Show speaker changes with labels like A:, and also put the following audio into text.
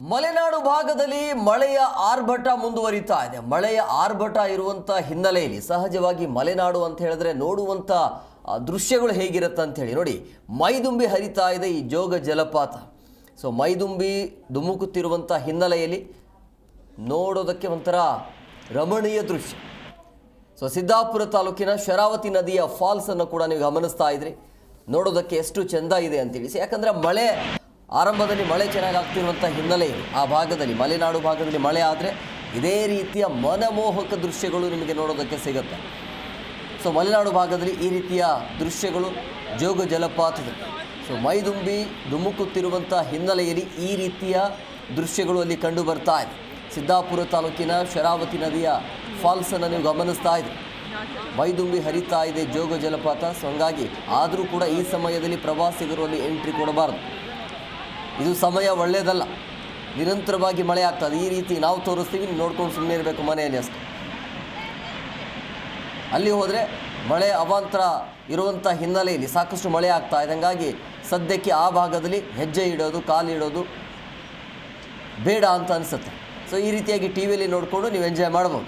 A: ಮಲೆನಾಡು ಭಾಗದಲ್ಲಿ ಮಳೆಯ ಆರ್ಭಟ ಮುಂದುವರಿತಾ ಇದೆ. ಮಳೆಯ ಆರ್ಭಟ ಇರುವಂತ ಹಿನ್ನೆಲೆಯಲ್ಲಿ ಸಹಜವಾಗಿ ಮಲೆನಾಡು ಅಂತ ಹೇಳಿದ್ರೆ ನೋಡುವಂತ ಆ, ದೃಶ್ಯಗಳು ಹೇಗಿರುತ್ತೆ ಅಂತ ಹೇಳಿ ನೋಡಿ. ಮೈದುಂಬಿ ಹರಿತಾ ಇದೆ ಈ ಜೋಗ ಜಲಪಾತ. ಸೊ ಮೈದುಂಬಿ ಧುಮುಕುತ್ತಿರುವಂಥ ಹಿನ್ನೆಲೆಯಲ್ಲಿ ನೋಡೋದಕ್ಕೆ ಒಂಥರ ರಮಣೀಯ ದೃಶ್ಯ. ಸೊ ಸಿದ್ದಾಪುರ ತಾಲೂಕಿನ ಶರಾವತಿ ನದಿಯ ಫಾಲ್ಸ್ ಅನ್ನು ಕೂಡ ನೀವು ಗಮನಿಸ್ತಾ ಇದ್ರಿ. ನೋಡೋದಕ್ಕೆ ಎಷ್ಟು ಚೆಂದ ಇದೆ ಅಂತ ಹೇಳಿ. ಯಾಕಂದ್ರೆ ಮಳೆ ಆರಂಭದಲ್ಲಿ ಮಳೆ ಚೆನ್ನಾಗಿ ಆಗ್ತಿರುವಂಥ ಹಿನ್ನೆಲೆ ಇದೆ. ಆ ಭಾಗದಲ್ಲಿ, ಮಲೆನಾಡು ಭಾಗದಲ್ಲಿ ಮಳೆ ಆದರೆ ಇದೇ ರೀತಿಯ ಮನಮೋಹಕ ದೃಶ್ಯಗಳು ನಿಮಗೆ ನೋಡೋದಕ್ಕೆ ಸಿಗುತ್ತೆ. ಸೊ, ಮಲೆನಾಡು ಭಾಗದಲ್ಲಿ ಈ ರೀತಿಯ ದೃಶ್ಯಗಳು ಜೋಗ ಜಲಪಾತದ ಸೊ, ಮೈದುಂಬಿ ಧುಮುಕುತ್ತಿರುವಂಥ ಹಿನ್ನೆಲೆಯಲ್ಲಿ ಈ ರೀತಿಯ ದೃಶ್ಯಗಳು ಅಲ್ಲಿ ಕಂಡು ಬರ್ತಾ ಇದೆ. ಸಿದ್ದಾಪುರ ತಾಲೂಕಿನ ಶರಾವತಿ ನದಿಯ ಫಾಲ್ಸನ್ನು ನೀವು ಗಮನಿಸ್ತಾ ಇದೆ ಮೈದುಂಬಿ ಹರಿತಾ ಇದೆ ಜೋಗ ಜಲಪಾತ. ಸೊ, ಹಂಗಾಗಿ ಆದರೂ ಕೂಡ ಈ ಸಮಯದಲ್ಲಿ ಪ್ರವಾಸಿಗರು ಅಲ್ಲಿ ಎಂಟ್ರಿ ಕೊಡಬಾರದು. ಇದು ಸಮಯ ಒಳ್ಳೆಯದಲ್ಲ. ನಿರಂತರವಾಗಿ ಮಳೆ ಆಗ್ತದೆ. ಈ ರೀತಿ ನಾವು ತೋರಿಸ್ತೀವಿ. ನೋಡ್ಕೊಂಡು ಸುಮ್ಮನೆ ಇರಬೇಕು ಮನೆಯಲ್ಲಿ ಅಷ್ಟೇ. ಅಲ್ಲಿ ಹೋದರೆ ಮಳೆ ಅವಾಂತರ ಇರುವಂಥ ಹಿನ್ನೆಲೆಯಲ್ಲಿ ಸಾಕಷ್ಟು ಮಳೆ ಆಗ್ತಾ ಇದೆ. ಸದ್ಯಕ್ಕೆ ಆ ಭಾಗದಲ್ಲಿ ಹೆಜ್ಜೆ ಇಡೋದು, ಕಾಲು ಇಡೋದು ಬೇಡ ಅಂತ ಅನಿಸುತ್ತೆ. ಸೊ ಈ ರೀತಿಯಾಗಿ ಟಿ ವಿಯಲ್ಲಿ ನೋಡಿಕೊಂಡು ನೀವು ಎಂಜಾಯ್ ಮಾಡ್ಬೋದು.